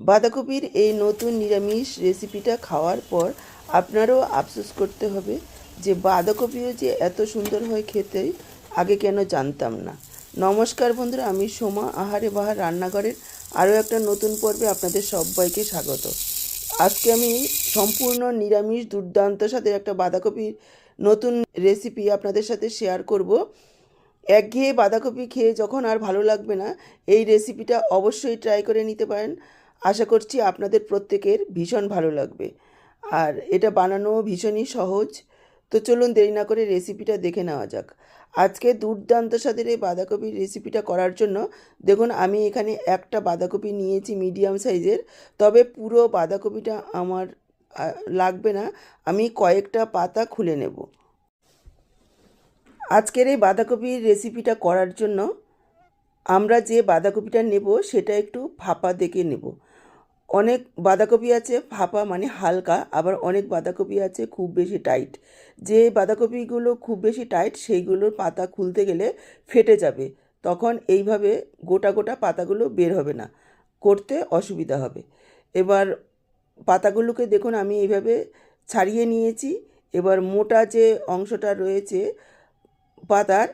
বাঁধাকপির এই নতুন নিরামিষ রেসিপিটা খাওয়ার পর আপনারও আফসোস করতে হবে যে বাঁধাকপিও যে এত সুন্দর হয় খেতে, আগে কেন জানতাম না। নমস্কার বন্ধুরা, আমি সোমা আহারে বাহার রান্নাঘরের আরও একটা নতুন পর্বে আপনাদের সবাইকে স্বাগত। আজকে আমি সম্পূর্ণ নিরামিষ দুর্দান্ত সাথে একটা বাঁধাকপির নতুন রেসিপি আপনাদের সাথে শেয়ার করব। একঘেয়ে বাঁধাকপি খেয়ে যখন আর ভালো লাগবে না, এই রেসিপিটা অবশ্যই ট্রাই করে নিতে পারেন। আশা করছি আপনাদের প্রত্যেকের ভীষণ ভালো লাগবে। আর এটা বানানো ভীষণই সহজ। তো চলুন দেরি না করে রেসিপিটা দেখে নেওয়া যাক। আজকে দুর্দান্ত স্বাদের এই বাঁধাকপির রেসিপিটা করার জন্য দেখুন, আমি এখানে একটা বাঁধাকপি নিয়েছি মিডিয়াম সাইজের তবে পুরো বাঁধাকপিটা আমার লাগবে না। আমি কয়েকটা পাতা খুলে নেব। আজকের এই বাঁধাকপির রেসিপিটা করার জন্য আমরা যে বাঁধাকপিটা নেব, সেটা একটু ফাঁপা দেখে নেব। অনেক বাঁধাকপি আছে, ফাঁপা মানে হালকা, আবার অনেক বাঁধাকপি আছে খুব বেশি টাইট যে বাঁধাকপিগুলো খুব বেশি টাইট সেইগুলোর পাতা খুলতে গেলে ফেটে যাবে। তখন এইভাবে গোটা গোটা পাতাগুলো বের হবে না। করতে অসুবিধা হবে। এবার পাতাগুলোকে দেখুন, আমি এইভাবে ছাড়িয়ে নিয়েছি। এবার মোটা যে অংশটা রয়েছে পাতার,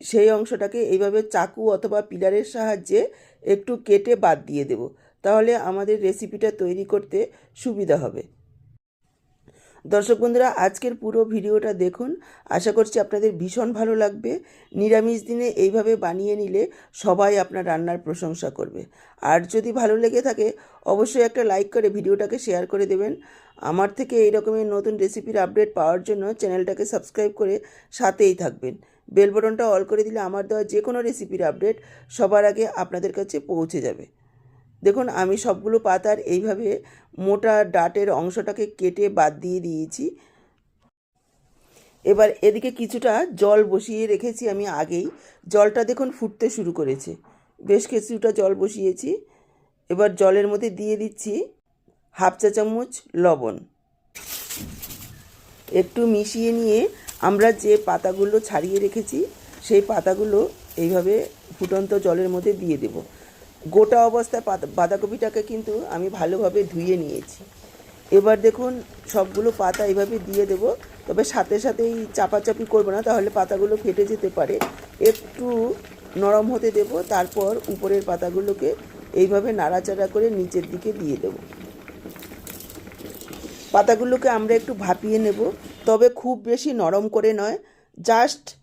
সেই অংশটাকে এইভাবে চাকু অথবা পিলারের সাহায্যে একটু কেটে বাদ দিয়ে দেব। তাহলে আমাদের রেসিপিটা তৈরি করতে সুবিধা হবে। দর্শক বন্ধুরা, আজকের পুরো ভিডিওটা দেখুন। আশা করছি আপনাদের ভীষণ ভালো লাগবে। নিরামিষ দিনে এইভাবে বানিয়ে নিলে সবাই আপনার রান্নার প্রশংসা করবে। আর যদি ভালো লেগে থাকে, অবশ্যই একটা লাইক করে ভিডিওটাকে শেয়ার করে দেবেন। আমার থেকে এই রকমের নতুন রেসিপির আপডেট পাওয়ার জন্য চ্যানেলটাকে সাবস্ক্রাইব করে সাথেই থাকবেন। বেল বটনটা অল করে দিলে আমার দেওয়া যে কোনো রেসিপির আপডেট সবার আগে আপনাদের কাছে পৌঁছে যাবে। দেখুন, আমি সবগুলো পাতার এইভাবে মোটা ডাটের অংশটাকে কেটে বাদ দিয়ে দিয়েছি। এবার এদিকে কিছুটা জল বসিয়ে রেখেছি আমি আগেই। জলটা দেখুন ফুটতে শুরু করেছে। বেশ কিছুটা জল বসিয়েছি। এবার জলের মধ্যে দিয়ে দিচ্ছি হাফ চা চামচ লবণ। একটু মিশিয়ে নিয়ে আমরা যে পাতাগুলো ছাড়িয়ে রেখেছি, সেই পাতাগুলো এইভাবে ফুটন্ত জলের মধ্যে দিয়ে দেব। গোটা অবস্থায় বাঁধাকপিটাকে কিন্তু আমি ভালোভাবে ধুয়ে নিয়েছি। এবার দেখুন, সবগুলো পাতা এইভাবে দিয়ে দেব। তবে সাথে সাথেই চাপাচাপি করব না, তাহলে পাতাগুলো ফেটে যেতে পারে। একটু নরম হতে দেব, তারপর উপরের পাতাগুলোকে এইভাবে নাড়াচাড়া করে নিচের দিকে দিয়ে দেবো। পাতাগুলোকে আমরা একটু ভাপিয়ে নেব, তবে খুব বেশি নরম করে নয়। জাস্ট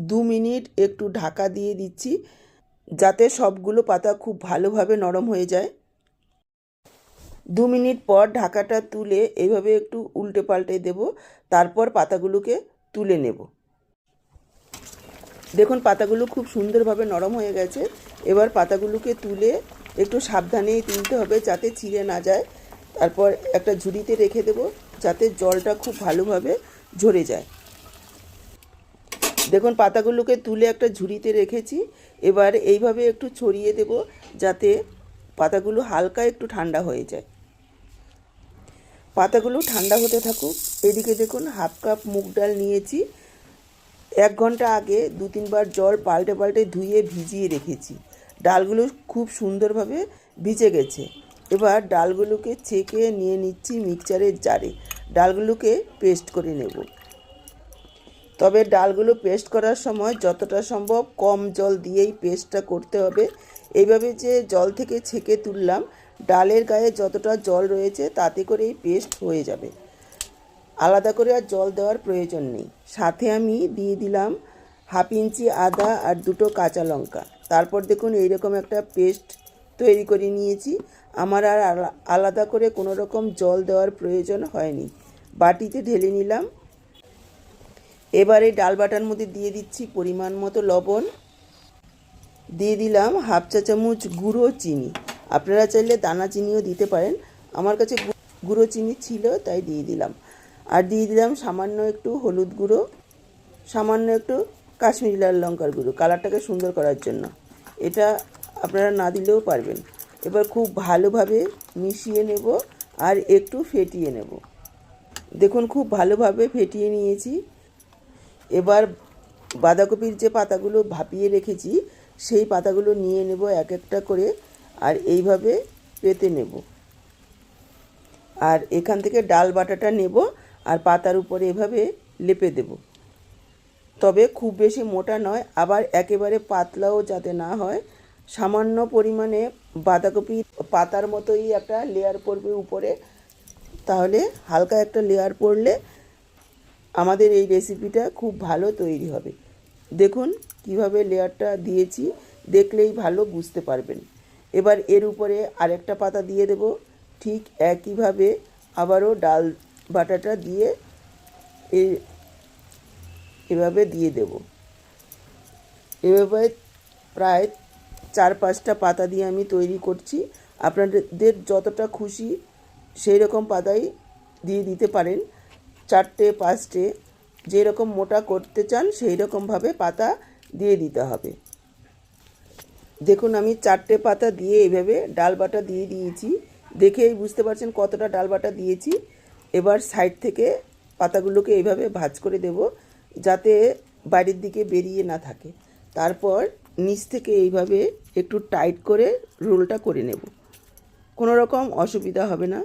দু মিনিট একটু ঢাকা দিয়ে দিচ্ছি। যাতে সবগুলো পাতা খুব ভালোভাবে নরম হয়ে যায়। দু মিনিট পর ঢাকাটা তুলে এইভাবে একটু উল্টে পাল্টে দেব, তারপর পাতাগুলোকে তুলে নেব। দেখুন, পাতাগুলো খুব সুন্দরভাবে নরম হয়ে গেছে। এবার পাতাগুলোকে তুলে একটু সাবধানেই তুলতে হবে যাতে ছিঁড়ে না যায়। তারপর একটা ঝুড়িতে রেখে দেব যাতে জলটা খুব ভালোভাবে ঝরে যায়। দেখুন, পাতাগুলোকে তুলে একটা ঝুড়িতে রেখেছি। এবার এইভাবে একটু ছড়িয়ে দেব যাতে পাতাগুলো হালকা একটু ঠান্ডা হয়ে যায়। পাতাগুলো ঠান্ডা হতে থাকুক। এদিকে দেখুন, হাফ কাপ মুগ ডাল নিয়েছি। এক ঘণ্টা আগে দু তিনবার জল পাল্টে পাল্টে ধুয়ে ভিজিয়ে রেখেছি। ডালগুলো খুব সুন্দরভাবে ভিজে গেছে। এবার ডালগুলোকে ছেঁকে নিয়ে নিচ্ছি মিক্সচারের জারে। ডালগুলোকে পেস্ট করে নেব। তবে ডালগুলো পেস্ট করার সময় যতটা সম্ভব কম জল দিয়েই পেস্টটা করতে হবে। এইভাবে যে জল থেকে ছেঁকে তুললাম, ডালের গায়ে যতটা জল রয়েছে তাতে করেই পেস্ট হয়ে যাবে। আলাদা করে আর জল দেওয়ার প্রয়োজন নেই। সাথে আমি দিয়ে দিলাম হাফ ইঞ্চি আদা আর দুটো কাঁচা লঙ্কা। তারপর দেখুন এইরকম একটা পেস্ট তৈরি করে নিয়েছি। আমার আর আলাদা করে কোনো রকম জল দেওয়ার প্রয়োজন হয়নি। বাটিতে ঢেলে নিলাম। এবারে ডাল বাটার মধ্যে দিয়ে দিচ্ছি পরিমাণ মতো লবণ। দিয়ে দিলাম হাফ চা চামচ গুঁড়ো চিনি। আপনারা চাইলে দানা চিনিও দিতে পারেন। আমার কাছে গুঁড়ো চিনি ছিল, তাই দিয়ে দিলাম। আর দিয়ে দিলাম সামান্য একটু হলুদ গুঁড়ো, সামান্য একটু কাশ্মীরি লাল লঙ্কার গুঁড়ো। কালারটাকে সুন্দর করার জন্য। এটা আপনারা না দিলেও পারবেন। এবার খুব ভালোভাবে মিশিয়ে নেব আর একটু ফেটিয়ে নেব। দেখুন, খুব ভালোভাবে ফেটিয়ে নিয়েছি। এবার বাঁধাকপির যে পাতাগুলো ভাপিয়ে রেখেছি, সেই পাতাগুলো নিয়ে নেব এক একটা করে আর এইভাবে পেতে নেব। আর এখান থেকে ডাল বাটাটা নেব আর পাতার উপরে এভাবে লেপে দেব। তবে খুব বেশি মোটা নয়, আবার একেবারে পাতলাও যাতে না হয়। সামান্য পরিমাণে বাঁধাকপি পাতার মতোই একটা লেয়ার পড়বে উপরে। তাহলে হালকা একটা লেয়ার পড়লে আমাদের এই রেসিপিটা খুব ভালো তৈরি হবে। দেখুন কীভাবে লেয়ারটা দিয়েছি, দেখলেই ভালো বুঝতে পারবেন। এবার এর উপরে আরেকটা পাতা দিয়ে দেব। ঠিক একইভাবে আবারও ডাল বাটাটা দিয়ে এভাবে দিয়ে দেব। এভাবে প্রায় চার পাঁচটা পাতা দিয়ে আমি তৈরি করছি। আপনাদের যতটা খুশি সেই রকম পাতাই দিয়ে দিতে পারেন। চারটে, পাঁচটে, যেরকম মোটা করতে চান সেই রকমভাবে পাতা দিয়ে দিতে হবে। দেখুন, আমি চারটে পাতা দিয়ে এইভাবে ডাল বাটা দিয়ে দিয়েছি। দেখেই বুঝতে পারছেন কতটা ডাল বাটা দিয়েছি। এবার সাইড থেকে পাতাগুলোকে এইভাবে ভাজ করে দেব, যাতে বাইরের দিকে বেরিয়ে না থাকে। তারপর নিচ থেকে এইভাবে একটু টাইট করে রোলটা করে নেব। কোনো রকম অসুবিধা হবে না।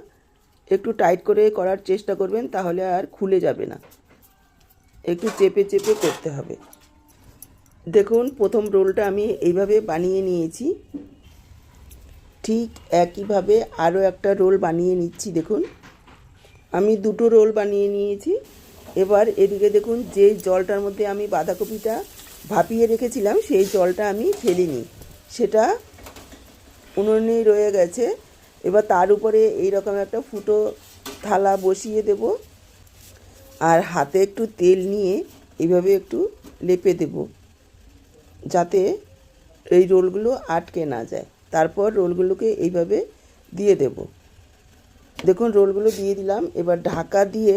একটু টাইট করে করার চেষ্টা করবেন, তাহলে আর খুলে যাবে না। একটু চেপে চেপে করতে হবে। দেখুন, প্রথম রোলটা আমি এইভাবে বানিয়ে নিয়েছি। ঠিক একইভাবে আরও একটা রোল বানিয়ে নিচ্ছি, দেখুন। আমি দুটো রোল বানিয়ে নিয়েছি। এবার এদিকে দেখুন, যে জলটার মধ্যে আমি বাঁধাকপিটা ভাপিয়ে রেখেছিলাম, সেই জলটা আমি ফেলিনি সেটা উনুনেই রয়ে গেছে। এবার তার উপরে এইরকম একটা ফুটো থালা বসিয়ে দেব আর হাতে একটু তেল নিয়ে এইভাবে একটু লেপে দেব যাতে এই রোলগুলো আটকে না যায়। তারপর রোলগুলোকে এইভাবে দিয়ে দেব। দেখুন, রোলগুলো দিয়ে দিলাম। এবার ঢাকা দিয়ে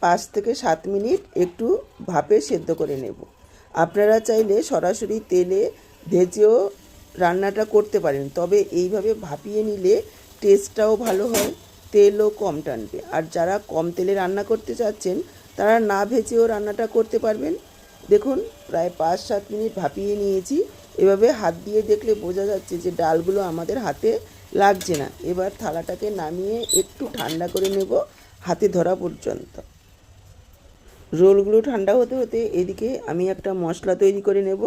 পাঁচ থেকে সাত মিনিট একটু ভাপে সেদ্ধ করে নেব। আপনারা চাইলে সরাসরি তেলে ভেজেও রান্নাটা করতে পারেন। তবে এইভাবে ভাপিয়ে নিলে টেস্টটাও ভালো হয়, তেলও কম টানবে। আর যারা কম তেলে রান্না করতে চাচ্ছেন, তারা না ভেজেও রান্নাটা করতে পারবেন। দেখুন, প্রায় পাঁচ সাত মিনিট ভাপিয়ে নিয়েছি। এভাবে হাত দিয়ে দেখলে বোঝা যাচ্ছে যে ডালগুলো আমাদের হাতে লাগছে না। এবার থালাটাকে নামিয়ে একটু ঠান্ডা করে নেব হাতে ধরা পর্যন্ত। রোলগুলো ঠান্ডা হতে হতে এদিকে আমি একটা মশলা তৈরি করে নেব।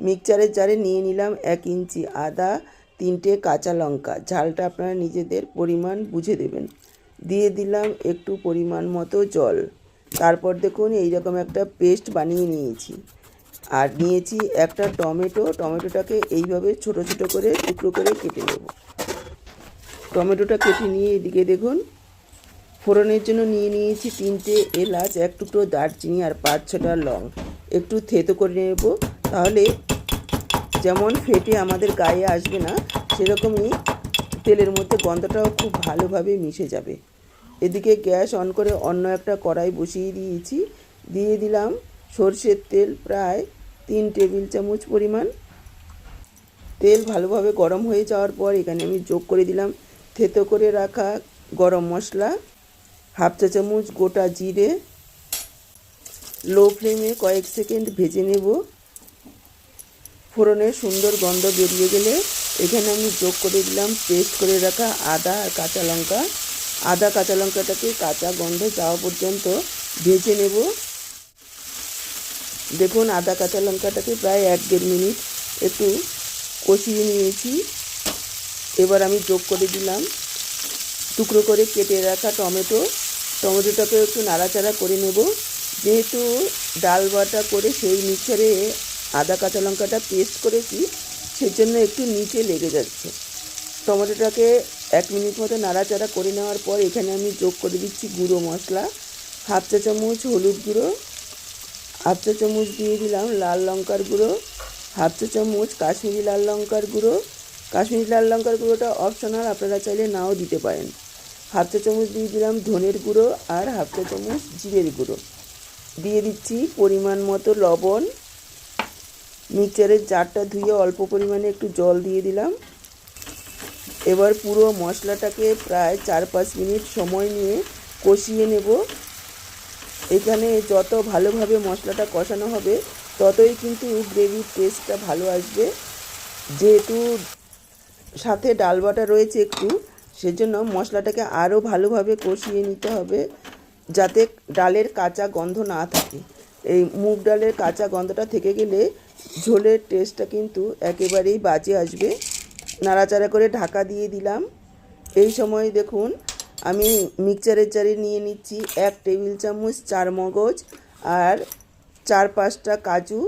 মিক্সচারের জারে নিয়ে নিলাম এক ইঞ্চি আদা, তিনটে কাঁচা লঙ্কা। ঝালটা আপনারা নিজেদের পরিমাণ বুঝে দেবেন। দিয়ে দিলাম একটু পরিমাণ মতো জল। তারপর দেখুন এইরকম একটা পেস্ট বানিয়ে নিয়েছি। আর নিয়েছি একটা টমেটো। টমেটোটাকে এইভাবে ছোট ছোট করে টুকরো করে কেটে নেব। টমেটোটা কেটে নিয়ে এদিকে দেখুন। ফোড়নের জন্য নিয়ে নিয়েছি তিনটে এলাচ, এক টুকরো দারচিনি আর পাঁচ ছটা লং। একটু থেতো করে নেব। তাহলে যেমন ফেটে আমাদের গায়ে আসবে না, সেরকমই তেলের মধ্যে গন্ধটাও খুব ভালোভাবে মিশে যাবে। এদিকে গ্যাস অন করে অন্য একটা কড়াই বসিয়ে দিয়েছি। দিয়ে দিলাম সর্ষের তেল প্রায় তিন টেবিল চামচ পরিমাণ। তেল ভালোভাবে গরম হয়ে যাওয়ার পর এখানে আমি যোগ করে দিলাম থেতো করে রাখা গরম মশলা, হাফ চা চামচ গোটা জিরে, লো ফ্লেমে কয়েক সেকেন্ড ভেজে নেব। ফোড়নের সুন্দর গন্ধ বেরিয়ে গেলে এখানে আমি যোগ করে দিলাম পেস্ট করে রাখা আদা আর কাঁচা লঙ্কা। আদা, কাঁচা লঙ্কাটাকে কাঁচা গন্ধ যাওয়া পর্যন্ত ভেজে নেব। দেখুন, আদা, কাঁচা লঙ্কাটাকে প্রায় এক দেড় মিনিট একটু কষিয়ে নিয়েছি। এবার আমি যোগ করে দিলাম। টুকরো করে কেটে রাখা টমেটো। টমেটোটাকে একটু নাড়াচাড়া করে নেব। যেহেতু ডাল বাটা করে সেই মিক্সারে আদা, কাঁচা লঙ্কাটা পেস্ট করেছি, সেজন্য একটু নিচে লেগে যাচ্ছে। টমেটোটাকে এক মিনিট মতো নাড়াচাড়া করে নেওয়ার পর এখানে আমি যোগ করে দিচ্ছি গুঁড়ো মশলা। হাফ চা চামচ হলুদ গুঁড়ো, হাফ চা চামচ দিয়ে দিলাম লাল লঙ্কার গুঁড়ো, হাফ চা চামচ কাশ্মীরি লাল লঙ্কার গুঁড়ো। কাশ্মীরি লাল লঙ্কার গুঁড়োটা অপশনাল, আপনারা চাইলে নাও দিতে পারেন। হাফ চা চামচ দিয়ে দিলাম ধনের গুঁড়ো আর হাফ চা চামচ জিরের গুঁড়ো। দিয়ে দিচ্ছি পরিমাণ মতো লবণ। মিক্সচারের জারটা ধুয়ে অল্প পরিমাণে একটু জল দিয়ে দিলাম। এবার পুরো মশলাটাকে প্রায় চার পাঁচ মিনিট সময় নিয়ে কষিয়ে নেব। এখানে যত ভালোভাবে মশলাটা কষানো হবে, ততই কিন্তু গ্রেভির টেস্টটা ভালো আসবে। যেহেতু সাথে ডাল বাটা রয়েছে একটু, সেজন্য মশলাটাকে আরও ভালোভাবে কষিয়ে নিতে হবে, যাতে ডালের কাঁচা গন্ধ না থাকে। এই মুগ ডালের কাঁচা গন্ধটা থেকে গেলে ঝোলের টেস্টটা কিন্তু একেবারেই বাজে আসবে। নাড়াচাড়া করে ঢাকা দিয়ে দিলাম। এই সময় দেখুন, আমি মিক্সচারের জারে নিয়ে নিচ্ছি এক টেবিল চামচ চার মগজ আর চার পাঁচটা কাজু।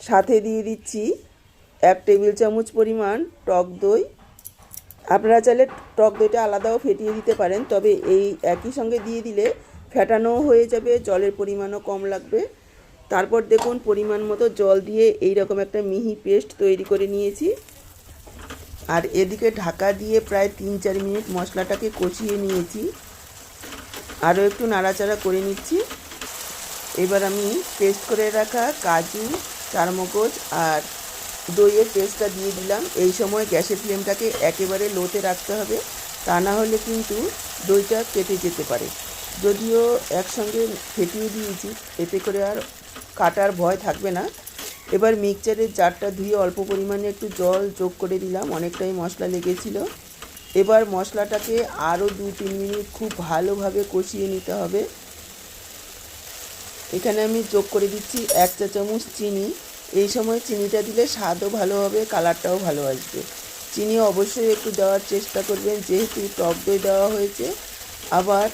সাথে দিয়ে দিচ্ছি এক টেবিল চামচ পরিমাণ টক দই। আপনারা চাইলে টক দইটা আলাদাও ফেটিয়ে দিতে পারেন, তবে এই একই সঙ্গে দিয়ে দিলে ফেটানোও হয়ে যাবে, জলের পরিমাণও কম লাগবে। তারপর দেখুন পরিমাণ মতো জল দিয়ে এই রকম একটা মিহি পেস্ট তৈরি করে নিয়েছি। আর এদিকে ঢাকা দিয়ে প্রায় তিন চার মিনিট মশলাটাকে কষিয়ে নিয়েছি। আরও একটু নাড়াচাড়া করে নিচ্ছি। এবার আমি পেস্ট করে রাখা কাজু, চারমগজ আর দইয়ের পেস্টটা দিয়ে দিলাম। এই সময় গ্যাসের ফ্লেমটাকে একেবারে লোতে রাখতে হবে, তা না হলে কিন্তু দইটা কেটে যেতে পারে। যদিও একসঙ্গে ফেটিয়ে দিয়েছি, এতে করে আর কাটার ভয় থাকবে না। এবার মিক্সচারের জারটা ধুয়ে অল্প পরিমাণে একটু জল যোগ করে দিলাম, অনেকটাই মশলা লেগেছিল। এবার মশলাটাকে আরও দু তিন মিনিট খুব ভালোভাবে কষিয়ে নিতে হবে। এখানে আমি যোগ করে দিচ্ছি এক চা চামচ চিনি। এই সময় চিনিটা দিলে স্বাদও ভালো হবে, কালারটাও ভালো আসবে। চিনি অবশ্যই একটু দেওয়ার চেষ্টা করবেন, যেহেতু টক দই দেওয়া হয়েছে, আবার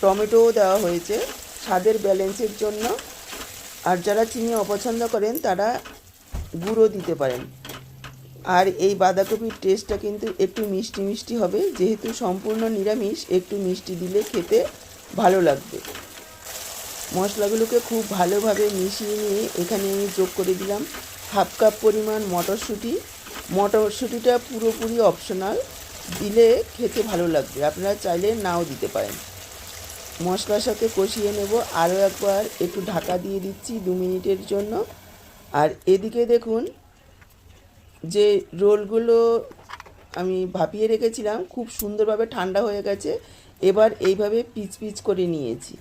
টমেটোও দেওয়া হয়েছে। স্বাদের ব্যালেন্সের জন্য আর যারা চিনি অপছন্দ করেন, তারা গুঁড়ো দিতে পারেন। আর এই বাঁধাকপির টেস্টটা কিন্তু একটু মিষ্টি মিষ্টি হবে। যেহেতু সম্পূর্ণ নিরামিষ, একটু মিষ্টি দিলে খেতে ভালো লাগবে। মশলাগুলোকে খুব ভালোভাবে মিশিয়ে নিয়ে এখানে আমি যোগ করে দিলাম হাফ কাপ পরিমাণ মটরশুঁটি। মটরশুঁটিটা পুরোপুরি অপশনাল দিলে খেতে ভালো লাগবে। আপনারা চাইলে নাও দিতে পারেন। মশলার সাথে কষিয়ে নেব। আরও একবার একটু ঢাকা দিয়ে দিচ্ছি দু মিনিটের জন্য। আর এদিকে দেখুন, যে রোলগুলো আমি ভাপিয়ে রেখেছিলাম, খুব সুন্দরভাবে ঠান্ডা হয়ে গেছে। এবার এইভাবে পিচ পিচ করে নিয়েছি।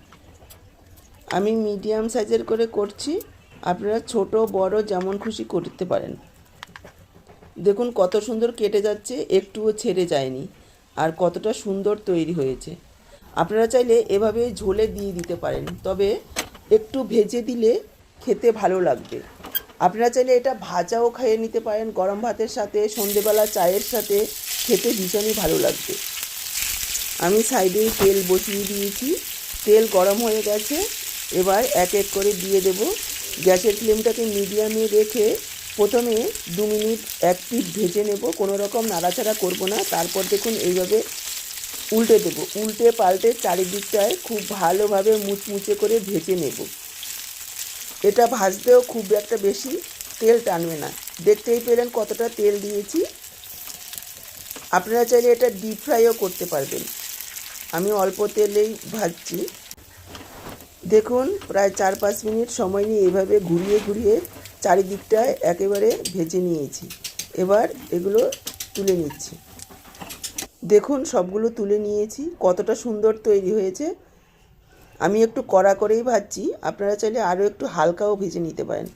আমি মিডিয়াম সাইজের করে করছি। আপনারা ছোট, বড় যেমন খুশি করতে পারেন। দেখুন কত সুন্দর কেটে যাচ্ছে, একটুও ছেড়ে যায়নি। আর কতটা সুন্দর তৈরি হয়েছে। আপনারা চাইলে এভাবে ঝোলে দিয়ে দিতে পারেন, তবে একটু ভেজে দিলে খেতে ভালো লাগবে। আপনারা চাইলে এটা ভাজাও খেয়ে নিতে পারেন, গরম ভাতের সাথে, সন্ধেবেলা চায়ের সাথে, খেতে ভীষণই ভালো লাগবে। আমি সাইডে তেল বসিয়ে দিয়েছি, তেল গরম হয়ে গেছে, এবার এক এক করে দিয়ে দেব। গ্যাসের ফ্লেমটাকে মিডিয়ামে রেখে প্রথমে দু মিনিট এক পিঠ ভেজে নেব, কোনো রকম নাড়াচাড়া করব না, তারপর দেখুন এইভাবে উল্টে দেবো, উল্টে পাল্টে চারিদিকটায় খুব ভালোভাবে মুচমুচে করে ভেজে নেব। এটা ভাজতেও খুব একটা বেশি তেল টানবে না। দেখতেই পেলেন কতটা তেল দিয়েছি। আপনারা চাইলে এটা ডিপ ফ্রাইও করতে পারবেন। আমি অল্প তেলেই ভাজছি। দেখুন, প্রায় চার পাঁচ মিনিট সময় নিয়ে এভাবে ঘুরিয়ে ঘুরিয়ে চারিদিকটায় একেবারে ভেজে নিয়েছি। এবার এগুলো তুলে নিচ্ছি। দেখুন, সবগুলো তুলে নিয়েছি। কতটা সুন্দর তৈরি হয়েছে। আমি একটু কড়া করেই ভাজছি। আপনারা চাইলে আরও একটু হালকাও ভেজে নিতে পারেন।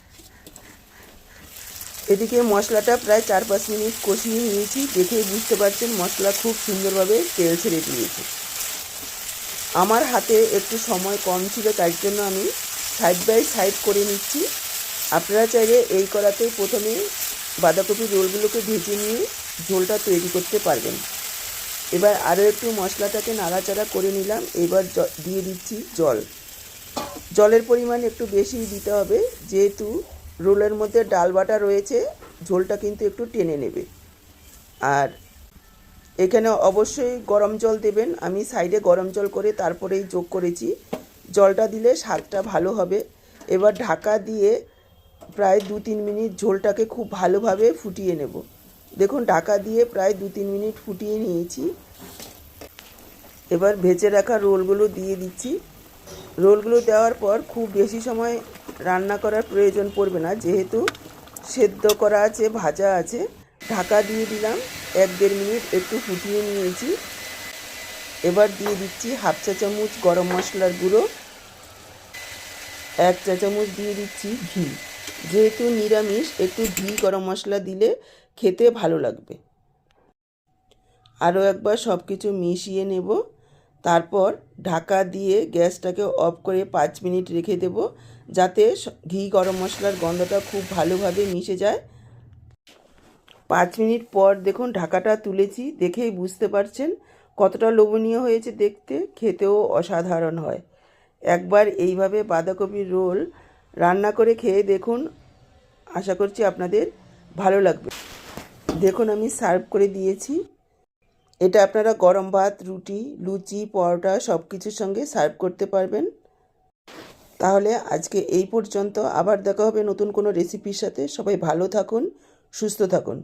এদিকে মশলাটা প্রায় চার পাঁচ মিনিট কষিয়ে নিয়েছি। দেখেই বুঝতে পারছেন মশলা খুব সুন্দরভাবে তেল ছেড়ে দিয়েছে। আমার হাতে একটু সময় কম ছিল তার জন্য আমি সাইড বাই সাইড করে নিচ্ছি। আপনারা চাইলে এই কড়াতেই প্রথমে বাঁধাকপির রোলগুলোকে ভেজে নিয়ে ঝোলটা তৈরি করতে পারবেন। এবার আরও একটু মশলাটাকে নাড়াচাড়া করে নিলাম। এবার দিয়ে দিচ্ছি জল। জলের পরিমাণ একটু বেশি দিতে হবে। যেহেতু রোলের মধ্যে ডাল বাটা রয়েছে, ঝোলটা কিন্তু একটু টেনে নেবে। আর এখানে অবশ্যই গরম জল দেবেন। আমি সাইডে গরম জল করে তারপরেই যোগ করেছি। জলটা দিলে স্বাদটা ভালো হবে। এবার ঢাকা দিয়ে প্রায় দু তিন মিনিট ঝোলটাকে খুব ভালোভাবে ফুটিয়ে নেব। দেখুন, ঢাকা দিয়ে প্রায় দু তিন মিনিট ফুটিয়ে নিয়েছি। এবার ভেজে রাখা রোলগুলো দিয়ে দিচ্ছি। রোলগুলো দেওয়ার পর খুব বেশি সময় রান্না করার প্রয়োজন পড়বে না, যেহেতু সেদ্ধ করা আছে, ভাজা আছে। ঢাকা দিয়ে দিলাম, এক দেড় মিনিট একটু ফুটিয়ে নিয়েছি। এবার দিয়ে দিচ্ছি হাফ চা চামচ গরম মশলার গুঁড়ো। এক চা চামচ দিয়ে দিচ্ছি ঘি। যেহেতু নিরামিষ, একটু ঘি, গরম মশলা দিলে খেতে ভালো লাগবে। আরও একবার সব কিছু মিশিয়ে নেব। তারপর ঢাকা দিয়ে গ্যাসটাকে অফ করে পাঁচ মিনিট রেখে দেব যাতে ঘি গরম মশলার গন্ধটা খুব ভালোভাবে মিশে যায়। পাঁচ মিনিট পর দেখুন ঢাকাটা তুলেছি, দেখেই বুঝতে পারছেন কতটা লোভনীয় হয়েছে দেখতে, খেতেও অসাধারণ হয়। একবার এইভাবে বাঁধাকপির রোল রান্না করে খেয়ে দেখুন, আশা করছি আপনাদের ভালো লাগবে। দেখুন, আমি সার্ভ করে দিয়েছি। এটা আপনারা গরম ভাত, রুটি, লুচি, পরোটা সব কিছুর সঙ্গে সার্ভ করতে পারবেন। তাহলে আজকে এই পর্যন্ত। আবার দেখা হবে নতুন কোনো রেসিপির সাথে। সবাই ভালো থাকুন, সুস্থ থাকুন।